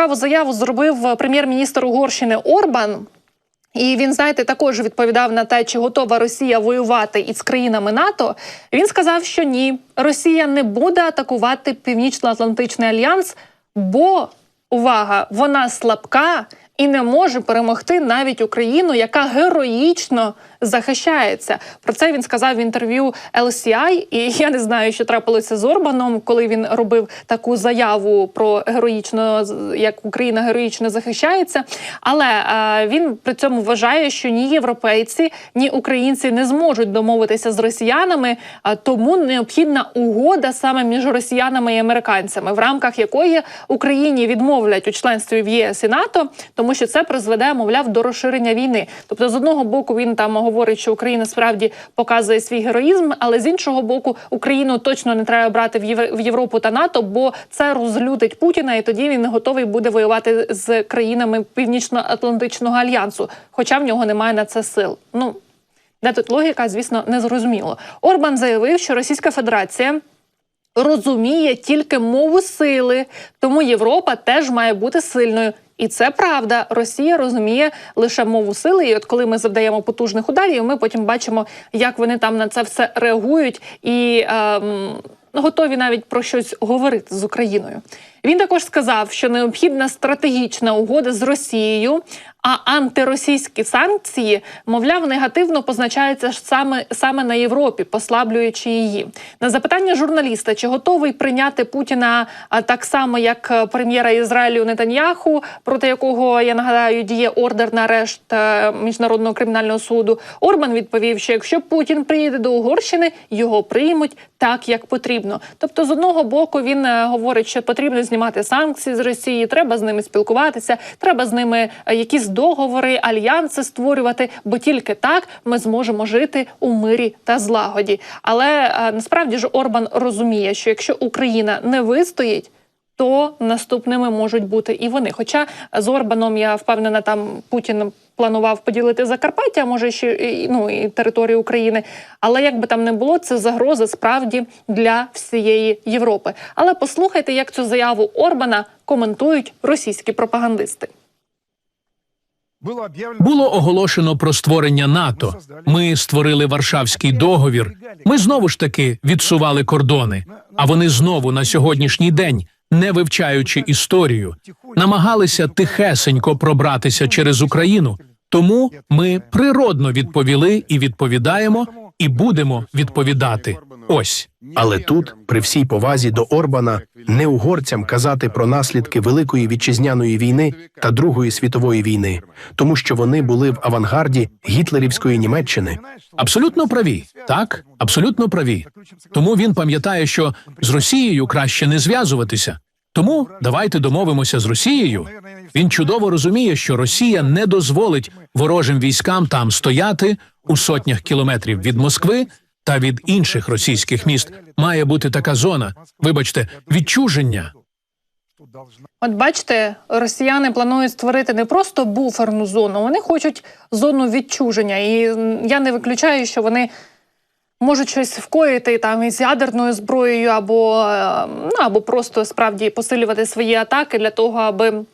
цікаву заяву зробив прем'єр-міністр Угорщини Орбан. І він, знаєте, також відповідав на те, чи готова Росія воювати із країнами НАТО. Він сказав, що ні, Росія не буде атакувати Північно-Атлантичний альянс, бо увага, вона слабка і не може перемогти навіть Україну, яка героїчно захищається. Про це він сказав в інтерв'ю LCI, І я не знаю, що трапилося з Орбаном, коли він робив таку заяву про героїчно як Україна героїчно захищається. Але е, він при цьому вважає, що ні європейці, ні українці не зможуть домовитися з росіянами, а тому необхідна угода саме між росіянами і американцями, в рамках якої Україні відмовлять у членстві в ЄС і НАТО, тому що це призведе, мовляв, до розширення війни. Тобто, з одного боку, він там говорить, що Україна справді показує свій героїзм, але з іншого боку, Україну точно не треба брати в Євро- в Європу та НАТО, бо це розлютить Путіна, і тоді він не готовий буде воювати з країнами Північно-Атлантичного альянсу, хоча в нього немає на це сил. Ну де тут логіка, звісно, не зрозуміло. Орбан заявив, що Російська Федерація. Розуміє тільки мову сили, тому Європа теж має бути сильною. І це правда. Росія розуміє лише мову сили. І от коли ми завдаємо потужних ударів, ми потім бачимо, як вони там на це все реагують і ем, готові навіть про щось говорити з Україною. Він також сказав, що необхідна стратегічна угода з Росією, а антиросійські санкції, мовляв, негативно позначаються саме саме на Європі, послаблюючи її. На запитання журналіста, чи готовий прийняти Путіна так само, як е, прем'єра Ізраїлю Нетаньяху, проти якого я нагадаю діє ордер на арешт е, міжнародного кримінального суду. Орбан відповів, що якщо Путін приїде до Угорщини, його приймуть так, як потрібно. Тобто, з одного боку, він е, говорить, що потрібно знімати санкції з Росії, треба з ними спілкуватися, треба з ними е, якісь договори, альянси створювати, бо тільки так ми зможемо жити у мирі та злагоді. Але е, насправді ж Орбан розуміє, що якщо Україна не вистоїть. То наступними можуть бути і вони. Хоча з Орбаном я впевнена, там Путін планував поділити Закарпаття, може ще і, ну і територію України. Але як би там не було, це загроза справді для всієї Європи. Але послухайте, як цю заяву Орбана коментують російські пропагандисти. Було оголошено про створення НАТО. Ми створили Варшавський договір. Ми знову ж таки відсували кордони. А вони знову на сьогоднішній день, не вивчаючи історію, намагалися тихесенько пробратися через Україну. Тому ми природно відповіли і відповідаємо, і будемо відповідати. Ось Але тут, при всій повазі до Орбана, не угорцям казати про наслідки Великої вітчизняної війни та Другої світової війни, тому що вони були в авангарді гітлерівської Німеччини. абсолютно праві. Так, абсолютно праві. Тому він пам'ятає, що з Росією краще не зв'язуватися. Тому давайте домовимося з Росією. Він чудово розуміє, що Росія не дозволить ворожим військам там стояти у сотнях кілометрів від Москви та від інших російських міст. Має бути така зона, вибачте, відчуження. От бачите, росіяни планують створити не просто буферну зону, вони хочуть зону відчуження. І я не виключаю, що вони можуть щось вкоїти там із ядерною зброєю, або, е, ну, або просто справді посилювати свої атаки для того, аби.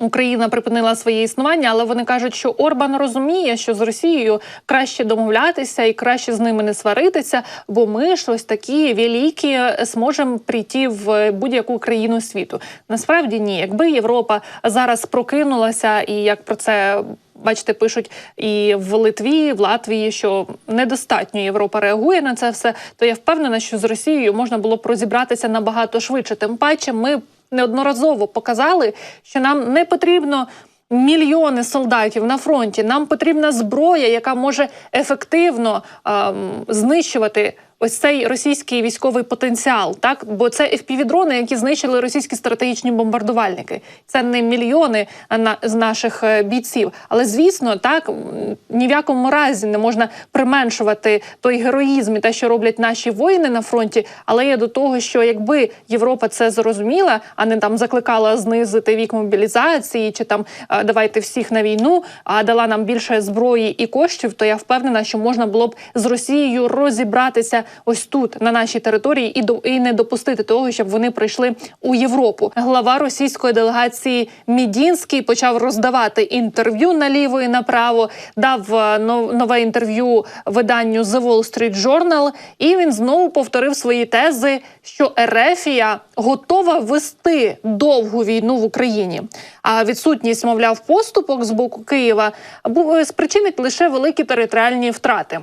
Україна припинила своє існування, але вони кажуть, що Орбан розуміє, що з Росією краще домовлятися і краще з ними не сваритися, бо ми ж ось такі великі зможемо прийти в будь-яку країну світу. Насправді ні, якби Європа зараз прокинулася, і як про це. Бачите, пишуть і в Литві, і в Латвії, що недостатньо Європа реагує на це все. То я впевнена, що з Росією можна було б розібратися набагато швидше. Тим паче, ми неодноразово показали, що нам не потрібно. Мільйони солдатів на фронті. Нам потрібна зброя, яка може ефективно ем, знищувати ось цей російський військовий потенціал. Так, бо це FPV-дрони, які знищили російські стратегічні бомбардувальники. Це не мільйони а, на, з наших е, бійців. Але звісно, так ні в якому разі не можна применшувати той героїзм і те, що роблять наші воїни на фронті. Але я до того, що якби Європа це зрозуміла, а не там закликала знизити вік мобілізації, чи там е, давайте всіх на війну, а дала нам більше зброї і коштів, то я впевнена, що можна було б з Росією розібратися ось тут на нашій території, і до і не допустити того, щоб вони прийшли у Європу. Глава російської делегації Мідінський почав роздавати інтерв'ю наліво і направо. Дав е, нове інтерв'ю виданню The Wall Street Journal, і він знову повторив свої тези, що Ерефія готова вести довгу війну в Україні. А відсутність, мовляв, поступок з боку Києва бу- спричинить лише великі територіальні втрати.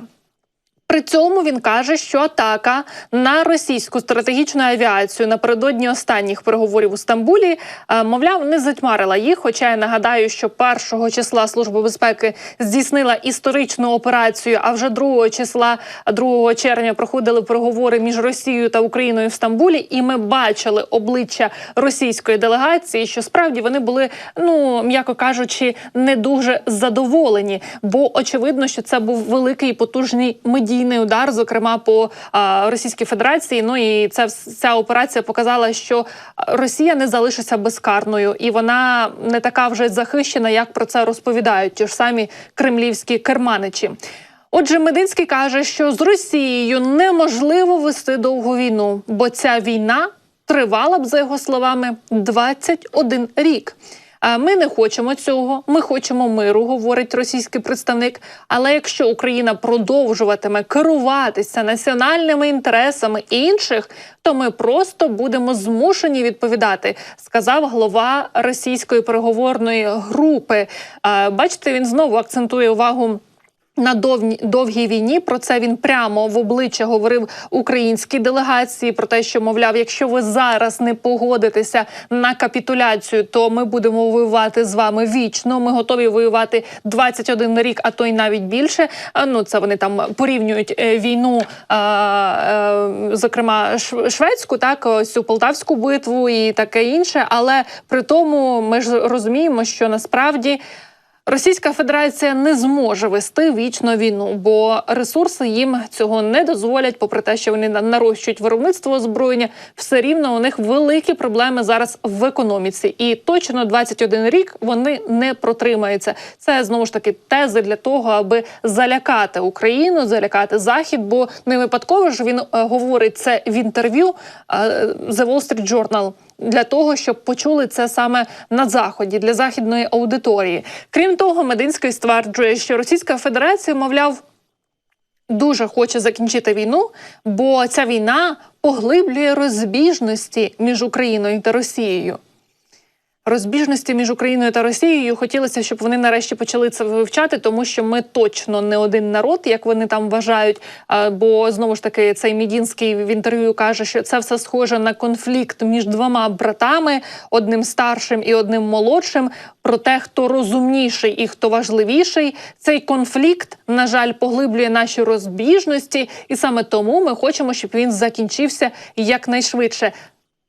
При цьому він каже, що атака на російську стратегічну авіацію напередодні останніх переговорів у Стамбулі, е, мовляв, не затьмарила їх. Хоча я нагадаю, що 1 числа Служба безпеки здійснила історичну операцію, а вже 2 числа 2 червня проходили переговори між Росією та Україною в Стамбулі, і ми бачили обличчя російської делегації, що справді вони були, ну м'яко кажучи, не дуже задоволені, бо очевидно, що це був великий потужний медійний удар, зокрема по а, Російській Федерації. Ну і це ця операція показала, що Росія не залишиться безкарною, і вона не така вже захищена, як про це розповідають ті ж самі кремлівські керманичі. Отже, Мединський каже, що з Росією неможливо вести довгу війну, бо ця війна тривала б, за його словами, 21 рік. Ми не хочемо цього. Ми хочемо миру, говорить російський представник. Але якщо Україна продовжуватиме керуватися національними інтересами інших, то ми просто будемо змушені відповідати, сказав голова російської переговорної групи. Бачите, він знову акцентує увагу. На довні, довгій війні про це він прямо в обличчя говорив українській делегації про те, що мовляв, якщо ви зараз не погодитеся на капітуляцію, то ми будемо воювати з вами вічно. Ми готові воювати 21 рік, а то й навіть більше. Ну це вони там порівнюють е, війну, е, зокрема шв- шведську, так ось цю полтавську битву і таке інше. Але при тому ми ж розуміємо, що насправді. Російська Федерація не зможе вести вічно війну, бо ресурси їм цього не дозволять. Попри те, що вони на- нарощують виробництво озброєння, все рівно у них великі проблеми зараз в економіці, і точно 21 рік вони не протримаються. Це знову ж таки тези для того, аби залякати Україну, залякати Захід. Бо не випадково ж він е, говорить це в інтерв'ю е, The Wall Street Journal для того, щоб почули це саме на заході для західної аудиторії. Крім того, Мединський стверджує, що Російська Федерація, мовляв, дуже хоче закінчити війну, бо ця війна поглиблює розбіжності між Україною та Росією. Розбіжності між Україною та Росією хотілося, щоб вони нарешті почали це вивчати, тому що ми точно не один народ, як вони там вважають. Бо знову ж таки цей Мідінський в інтерв'ю каже, що це все схоже на конфлікт між двома братами, одним старшим і одним молодшим. Про те, хто розумніший і хто важливіший, цей конфлікт, на жаль, поглиблює наші розбіжності, і саме тому ми хочемо, щоб він закінчився якнайшвидше.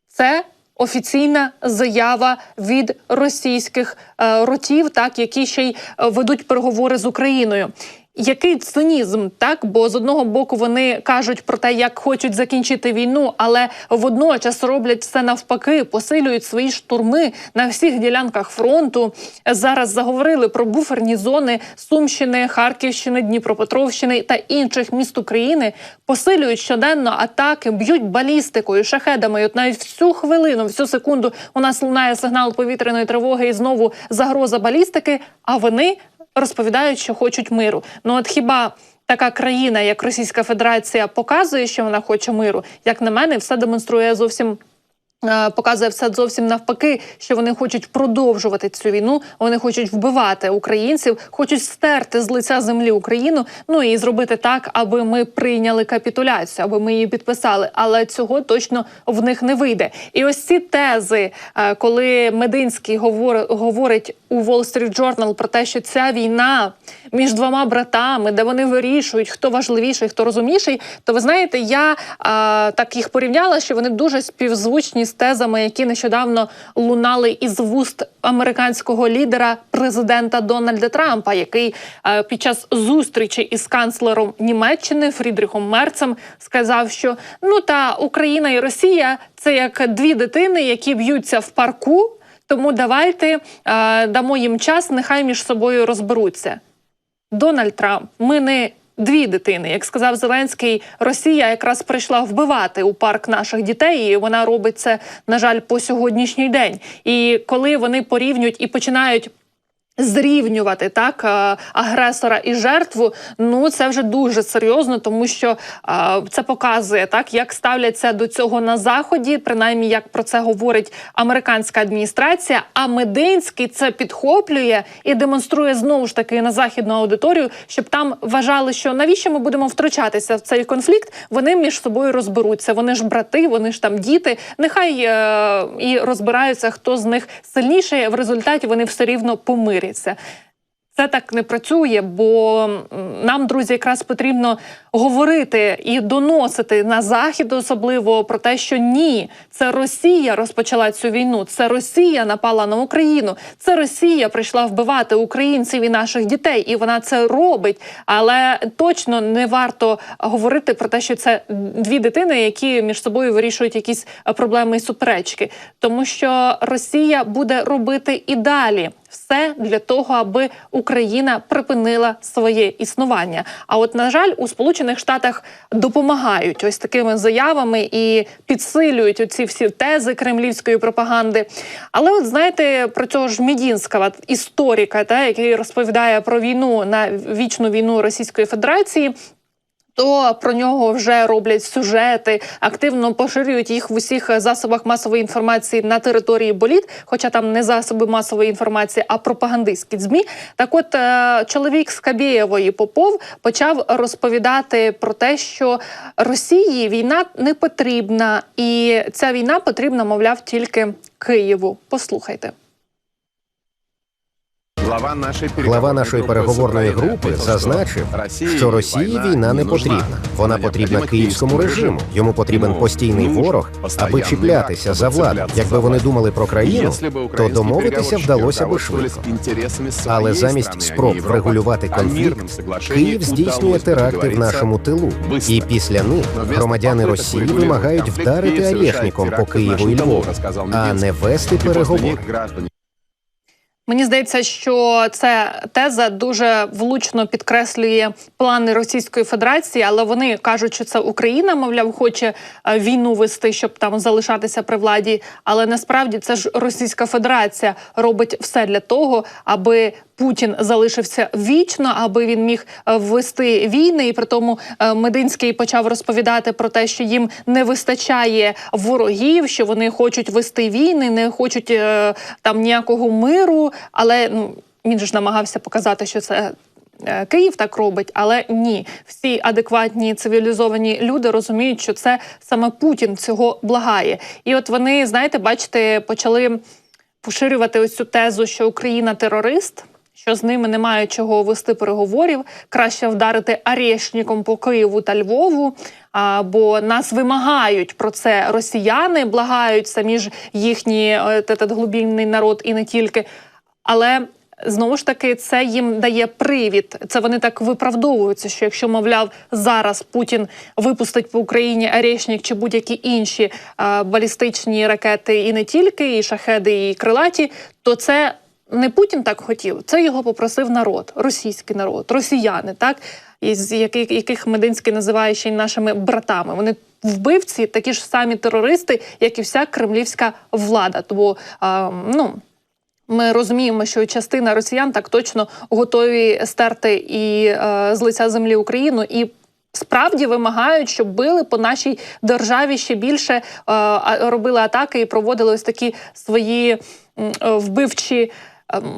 Це офіційна заява від російських е, ротів, так які ще й е, ведуть переговори з Україною. Який цинізм, так? Бо з одного боку вони кажуть про те, як хочуть закінчити війну, але водночас роблять все навпаки, посилюють свої штурми на всіх ділянках фронту. Зараз заговорили про буферні зони Сумщини, Харківщини, Дніпропетровщини та інших міст України. Посилюють щоденно атаки, б'ють балістикою, шахедами. І От навіть всю хвилину, всю секунду у нас лунає сигнал повітряної тривоги і знову загроза балістики. А вони розповідають, що хочуть миру. Ну от хіба така країна, як Російська Федерація, показує, що вона хоче миру? Як на мене, все демонструє зовсім. Е, Показує все зовсім навпаки, що вони хочуть продовжувати цю війну. Вони хочуть вбивати українців, хочуть стерти з лиця землі Україну. Ну і зробити так, аби ми прийняли капітуляцію, аби ми її підписали. Але цього точно в них не вийде. І ось ці тези, е, коли Мединський говор- говорить у Wall Street Journal про те, що ця війна між двома братами, де вони вирішують, хто важливіший, хто розумніший, то ви знаєте, я а, так їх порівняла, що вони дуже співзвучні з тезами, які нещодавно лунали із вуст американського лідера президента Дональда Трампа, який а, під час зустрічі із канцлером Німеччини Фрідріхом Мерцем сказав, що ну та Україна і Росія це як дві дитини, які б'ються в парку. Тому давайте е, дамо їм час, нехай між собою розберуться. Дональд Трамп, ми не дві дитини. Як сказав Зеленський, Росія якраз прийшла вбивати у парк наших дітей, і вона робить це, на жаль, по сьогоднішній день. І коли вони порівнюють і починають. Зрівнювати так е, агресора і жертву, ну це вже дуже серйозно, тому що е, це показує так, як ставляться до цього на заході, принаймні як про це говорить американська адміністрація. А Мединський це підхоплює і демонструє знову ж таки на західну аудиторію, щоб там вважали, що навіщо ми будемо втручатися в цей конфлікт. Вони між собою розберуться. Вони ж брати, вони ж там діти. Нехай е, і розбираються, хто з них сильніший. В результаті вони все рівно помиряться. Це так не працює, бо нам, друзі, якраз потрібно говорити і доносити на захід, особливо про те, що ні, це Росія розпочала цю війну. Це Росія напала на Україну. Це Росія прийшла вбивати українців і наших дітей, і вона це робить. Але точно не варто говорити про те, що це дві дитини, які між собою вирішують якісь е, проблеми і суперечки, тому що Росія буде робити і далі все для того, аби Україна припинила своє існування. А от на жаль, у Сполучених Штатах допомагають ось такими заявами і підсилюють оці всі тези кремлівської пропаганди. Але от знаєте про цього ж Мідінського, історика, та який розповідає про війну на вічну війну Російської Федерації то про нього вже роблять сюжети, активно поширюють їх в усіх засобах масової інформації на території боліт, хоча там не засоби масової інформації, а пропагандистські змі. Так, от е, чоловік з Кабєєвої Попов почав розповідати про те, що Росії війна не потрібна, і ця війна потрібна, мовляв, тільки Києву. Послухайте. Глава нашої переговорної групи зазначив, що Росії війна не потрібна. Вона потрібна київському режиму. Йому потрібен постійний ворог, аби чіплятися за владу. Якби вони думали про країну, то домовитися вдалося би швидко. Але замість спроб врегулювати конфлікт, Київ здійснює теракти в нашому тилу. І після них громадяни Росії вимагають вдарити Арєшніком по Києву і Львову, а не вести переговори. Мені здається, що ця теза дуже влучно підкреслює плани Російської Федерації, але вони кажуть, що це Україна, мовляв, хоче е, війну вести, щоб там залишатися при владі. Але насправді це ж Російська Федерація робить все для того, аби Путін залишився вічно, аби він міг е, ввести війни. І при тому е, Мединський почав розповідати про те, що їм не вистачає ворогів, що вони хочуть вести війни, не хочуть е, там ніякого миру. Але ну він ж намагався показати, що це. Київ так робить, але ні, всі адекватні цивілізовані люди розуміють, що це саме Путін цього благає. І от вони, знаєте, бачите, почали поширювати ось цю тезу, що Україна терорист, що з ними немає чого вести переговорів. Краще вдарити арешником по Києву та Львову. А, бо нас вимагають про це росіяни, благають самі ж їхній е, этот глубинний народ і не тільки. Але знову ж таки це їм дає привід. Це вони так виправдовуються, що якщо, мовляв, зараз Путін випустить по Україні Арешнік чи будь-які інші а, балістичні ракети, і не тільки, і шахеди, і крилаті, то це. Не Путін так хотів, це його попросив народ, російський народ, росіяни, так із яких, яких Мединський називає ще й нашими братами. Вони вбивці, такі ж самі терористи, як і вся кремлівська влада. Тому а, ну ми розуміємо, що частина росіян так точно готові стерти і е, з лиця землі Україну і. Справді вимагають, щоб били по нашій державі ще більше е, робили атаки і проводили ось такі свої е, вбивчі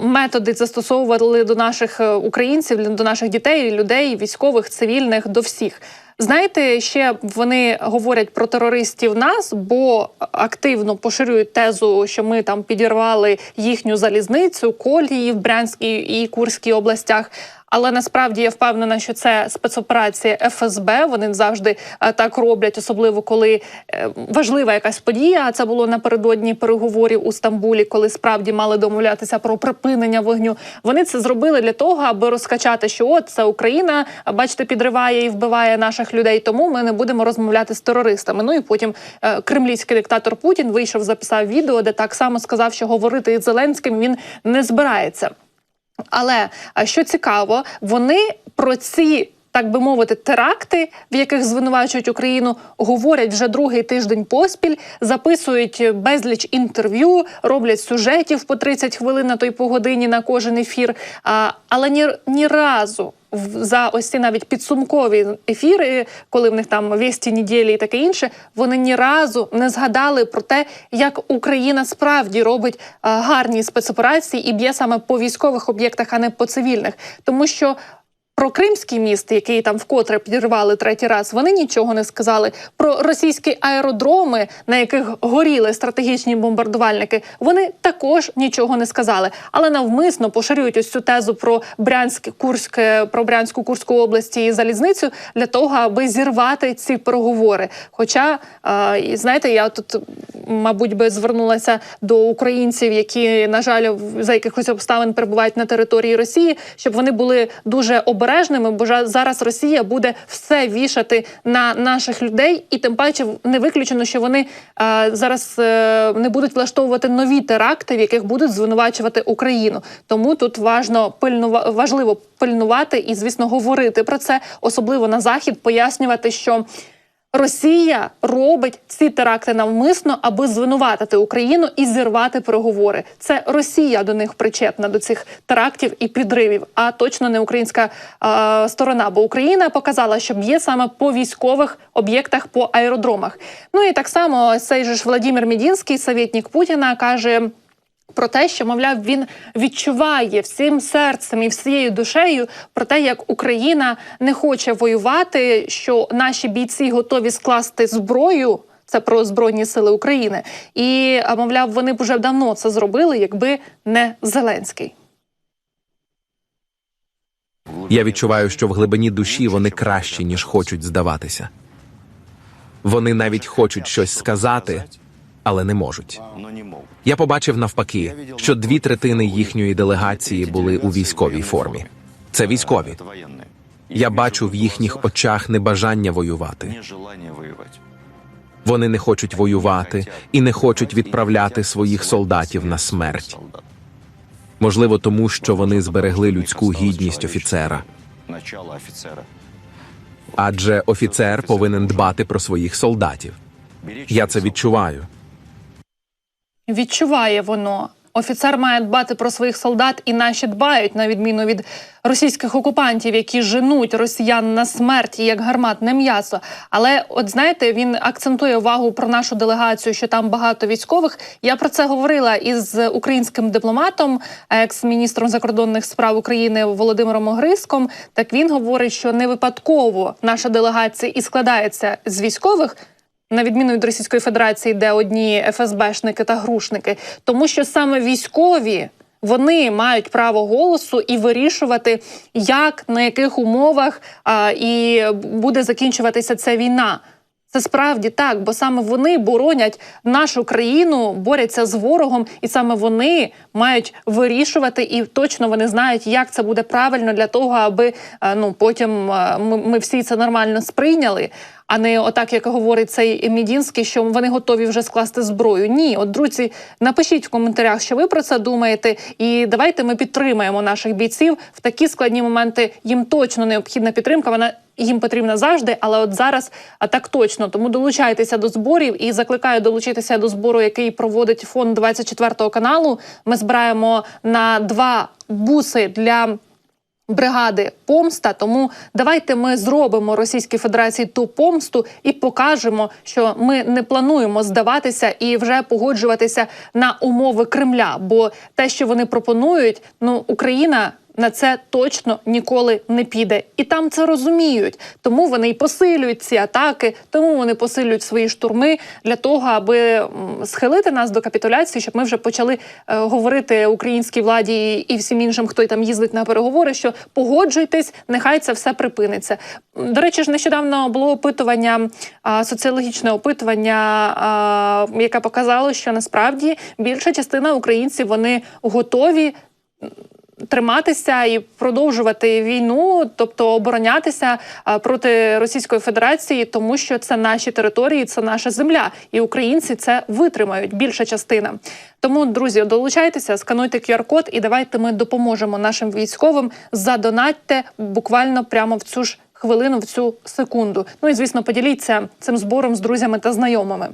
методи, застосовували до наших е, українців, до наших дітей, людей, військових, цивільних, до всіх. Знаєте, ще вони говорять про терористів нас, бо активно поширюють тезу, що ми там підірвали їхню залізницю, колії в Брянській і Курській областях. Але насправді я впевнена, що це спецоперація ФСБ. Вони завжди е, так роблять, особливо коли е, важлива якась подія. Це було напередодні переговорів у Стамбулі, коли справді мали домовлятися про припинення вогню. Вони це зробили для того, аби розкачати, що от це Україна, бачите, підриває і вбиває наших людей. Тому ми не будемо розмовляти з терористами. Ну і потім е, кремлівський диктатор Путін вийшов, записав відео, де так само сказав, що говорити із Зеленським він не збирається. Але а, що цікаво, вони про ці так би мовити, теракти, в яких звинувачують Україну, говорять вже другий тиждень поспіль, записують безліч інтерв'ю, роблять сюжетів по 30 хвилин на той по годині на кожен ефір. А, але ні, ні разу за ось ці навіть підсумкові ефіри, коли в них там вісті неділі і таке інше, вони ні разу не згадали про те, як Україна справді робить гарні спецоперації і б'є саме по військових об'єктах, а не по цивільних, тому що. Про Кримський міст, який там вкотре підірвали третій раз, вони нічого не сказали. Про російські аеродроми, на яких горіли стратегічні бомбардувальники, вони також нічого не сказали. Але навмисно поширюють ось цю тезу про Брянськ, Курськ, про Брянську Курську області і залізницю для того, аби зірвати ці переговори. Хоча, е, знаєте, я тут, мабуть, би звернулася до українців, які, на жаль, за якихось обставин перебувають на території Росії, щоб вони були дуже обережними, бо зараз Росія буде все вішати на наших людей, і тим паче не виключено, що вони е, зараз е, не будуть влаштовувати нові теракти, в яких будуть звинувачувати Україну. Тому тут важно пильнува- важливо пильнувати і, звісно, говорити про це, особливо на захід, пояснювати, що. Росія робить ці теракти навмисно, аби звинуватити Україну і зірвати переговори. Це Росія до них причетна до цих терактів і підривів, а точно не українська е, сторона. Бо Україна показала, що б'є саме по військових об'єктах, по аеродромах. Ну і так само цей же ж Владимир Мідінський, советник Путіна, каже. Про те, що мовляв, він відчуває всім серцем і всією душею про те, як Україна не хоче воювати, що наші бійці готові скласти зброю. Це про збройні сили України, і мовляв, вони б уже давно це зробили, якби не Зеленський. Я відчуваю, що в глибині душі вони кращі, ніж хочуть здаватися. Вони навіть хочуть щось сказати, але не можуть. Я побачив навпаки, що дві третини їхньої делегації були у військовій формі. Це військові. Я бачу в їхніх очах небажання воювати. Вони не хочуть воювати і не хочуть відправляти своїх солдатів на смерть. Можливо, тому що вони зберегли людську гідність офіцера. Адже офіцер повинен дбати про своїх солдатів. Я це відчуваю. Відчуває воно. Офіцер має дбати про своїх солдат, і наші дбають, на відміну від російських окупантів, які женуть росіян на смерть як гарматне м'ясо. Але, от знаєте, він акцентує увагу про нашу делегацію, що там багато військових. Я про це говорила із українським дипломатом, екс-міністром закордонних справ України Володимиром Огриском. Так він говорить, що не випадково наша делегація і складається з військових на відміну від Російської Федерації, де одні ФСБшники та грушники, тому що саме військові. Вони мають право голосу і вирішувати, як на яких умовах а, і буде закінчуватися ця війна. Це справді так, бо саме вони боронять нашу країну, борються з ворогом, і саме вони мають вирішувати, і точно вони знають, як це буде правильно для того, аби е, ну потім е, ми, ми всі це нормально сприйняли. А не отак, як говорить цей Мідінський, що вони готові вже скласти зброю. Ні, от друзі, напишіть в коментарях, що ви про це думаєте, і давайте ми підтримаємо наших бійців в такі складні моменти. Їм точно необхідна підтримка. Вона їм потрібна завжди, але от зараз а так точно. Тому долучайтеся до зборів і закликаю долучитися до збору, який проводить фонд 24 каналу. Ми збираємо на два буси для бригади помста. Тому давайте ми зробимо Російській Федерації ту помсту і покажемо, що ми не плануємо здаватися і вже погоджуватися на умови Кремля. Бо те, що вони пропонують, ну Україна. На це точно ніколи не піде, і там це розуміють. Тому вони і посилюють ці атаки, тому вони посилюють свої штурми для того, аби схилити нас до капітуляції, щоб ми вже почали е, говорити українській владі і всім іншим, хто й там їздить на переговори, що погоджуйтесь, нехай це все припиниться. До речі, ж нещодавно було опитування, а, соціологічне опитування, а, яке показало, що насправді більша частина українців вони готові триматися і продовжувати війну, тобто оборонятися проти Російської Федерації, тому що це наші території, це наша земля, і українці це витримають. Більша частина. Тому, друзі, долучайтеся, скануйте QR-код і давайте ми допоможемо нашим військовим. Задонатьте буквально прямо в цю ж хвилину в цю секунду. Ну і звісно, поділіться цим збором з друзями та знайомими.